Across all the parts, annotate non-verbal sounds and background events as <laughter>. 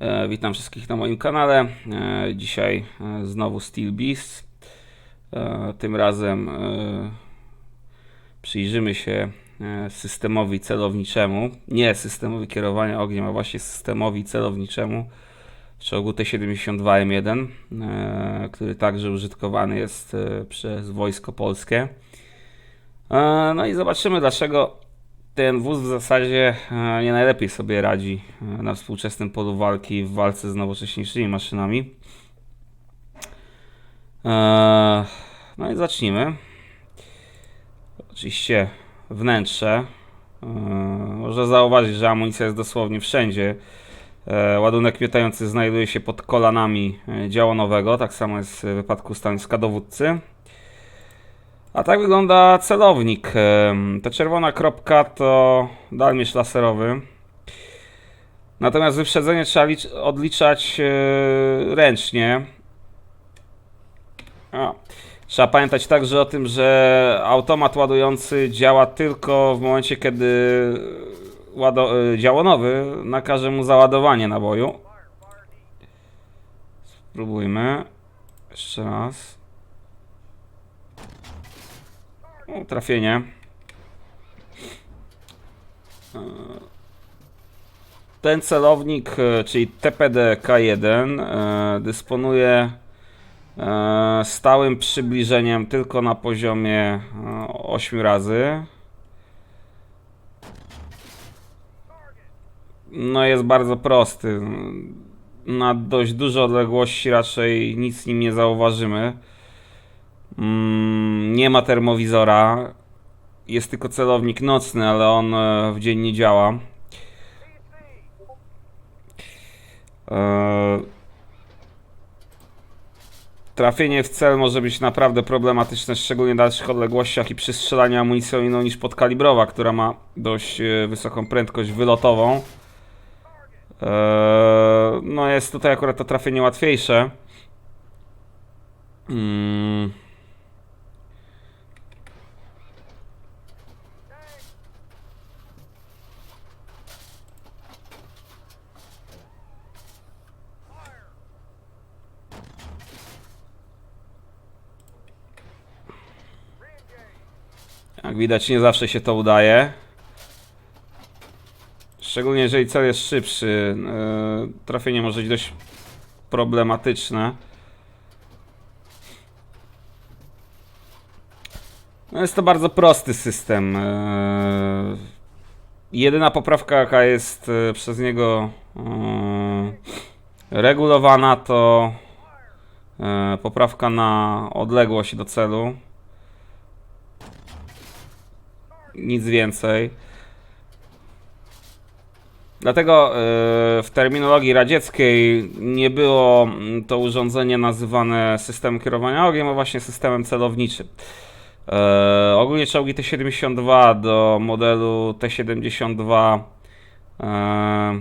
E, witam wszystkich na moim kanale. E, dzisiaj e, znowu Steel Beast. Tym razem przyjrzymy się systemowi celowniczemu. Nie systemowi kierowania ogniem, a właśnie systemowi celowniczemu w czołgu T-72M1, e, który także użytkowany jest przez Wojsko Polskie. No i zobaczymy, dlaczego ten wóz w zasadzie e, nie najlepiej sobie radzi e, na współczesnym polu walki w walce z nowocześniejszymi maszynami. E, No i zacznijmy. Oczywiście wnętrze. Można zauważyć, że amunicja jest dosłownie wszędzie. Ładunek miotający znajduje się pod kolanami działonowego, tak samo jest w wypadku stanowiska dowódcy. A tak wygląda celownik. Ta czerwona kropka to dalmierz laserowy. Natomiast wyprzedzenie trzeba licz- odliczać e, ręcznie. A. Trzeba pamiętać także o tym, że automat ładujący działa tylko w momencie, kiedy łado- e, działonowy nakaże mu załadowanie naboju. Spróbujmy. Jeszcze raz. Trafienie. E, Ten celownik, e, czyli TPD K1, e, dysponuje stałym przybliżeniem tylko na poziomie e, 8 razy. No jest bardzo prosty. Na dość duże odległości raczej nic nim nie zauważymy. Mm, nie ma termowizora. Jest tylko celownik nocny, ale on e, w dzień nie działa. E, Trafienie w cel może być naprawdę problematyczne, szczególnie w dalszych odległościach i przy strzelaniu amunicją inną niż podkalibrowa, która ma dość e, wysoką prędkość wylotową. No jest tutaj akurat to trafienie łatwiejsze. Mm. Jak widać, nie zawsze się to udaje. Szczególnie jeżeli cel jest szybszy. Yy, trafienie może być dość problematyczne. No jest to bardzo prosty system. Yy, jedyna poprawka, jaka jest yy, przez niego regulowana, to poprawka na odległość do celu. Nic więcej. Dlatego e, w terminologii radzieckiej nie było mm, to urządzenie nazywane systemem kierowania ogniem, a właśnie systemem celowniczym. E, ogólnie czołgi T-72 do modelu T-72 e,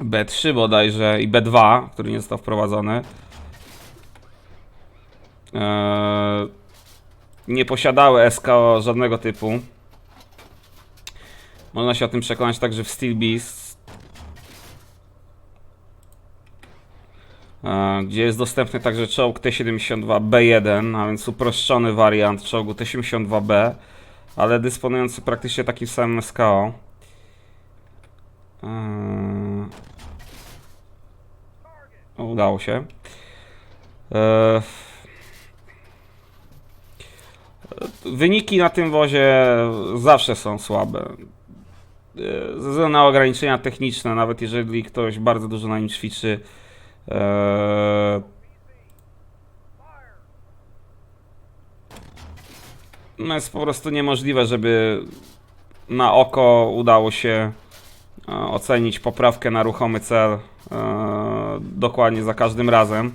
B3 bodajże i B2, który nie został wprowadzony, e, nie posiadały SKO żadnego typu. Można się o tym przekonać także w Steel Beast. e, Gdzie jest dostępny także czołg T-72B1, a więc uproszczony wariant czołgu T-72B, ale dysponujący praktycznie takim samym SKO. O, Udało się. Eee, Wyniki na tym wozie zawsze są słabe. Ze względu na ograniczenia techniczne, nawet jeżeli ktoś bardzo dużo na nim ćwiczy. e, No jest po prostu niemożliwe, żeby na oko udało się e, ocenić poprawkę na ruchomy cel e, dokładnie za każdym razem.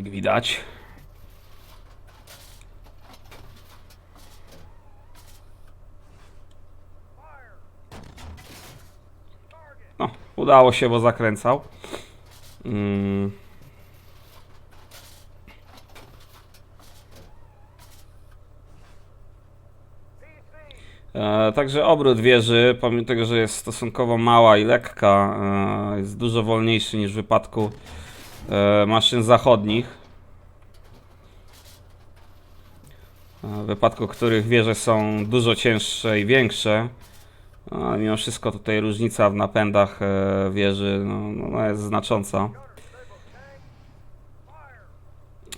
Widać. No, udało się, bo zakręcał. Mm. E, także obrót wieży, pomimo tego, że jest stosunkowo mała i lekka, e, jest dużo wolniejszy niż w wypadku maszyn zachodnich. E, W wypadku których wieże są dużo cięższe i większe. No, mimo wszystko tutaj różnica w napędach e, wieży no, no jest znacząca.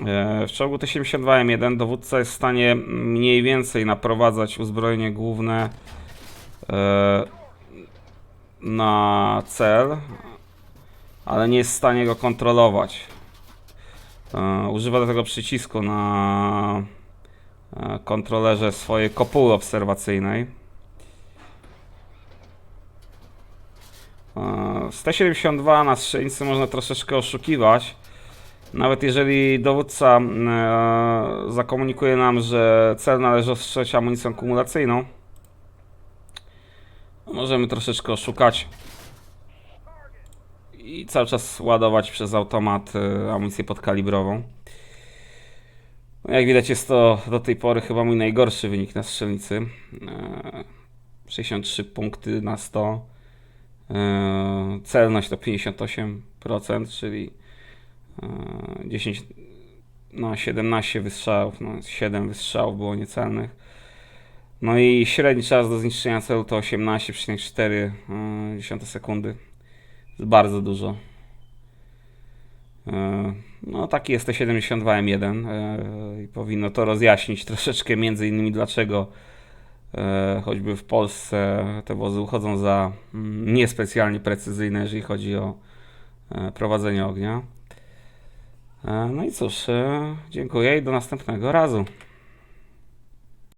E, W czołgu T-72M1 dowódca jest w stanie mniej więcej naprowadzać uzbrojenie główne e, na cel, ale nie jest w stanie go kontrolować. E, Używa do tego przycisku na e, kontrolerze swojej kopuły obserwacyjnej. E, Z T-72 na strzelnicy można troszeczkę oszukiwać. Nawet jeżeli dowódca zakomunikuje nam, że cel należy ostrzec amunicją kumulacyjną, możemy troszeczkę oszukać i cały czas ładować przez automat e, amunicję podkalibrową. No, Jak widać jest to do tej pory chyba mój najgorszy wynik na strzelnicy. E, 63 punkty na 100. E, Celność to 58%, czyli e, 10 no 17 wystrzałów, no 7 wystrzałów było niecelnych. No i średni czas do zniszczenia celu to 18,4 sekundy. Jest bardzo dużo. E, No taki jest T72M1 e, i powinno to rozjaśnić <laughs> troszeczkę między innymi dlaczego e, choćby w Polsce te wozy uchodzą za mm, niespecjalnie precyzyjne, jeżeli chodzi o prowadzenie ognia. No i cóż, dziękuję i do następnego razu.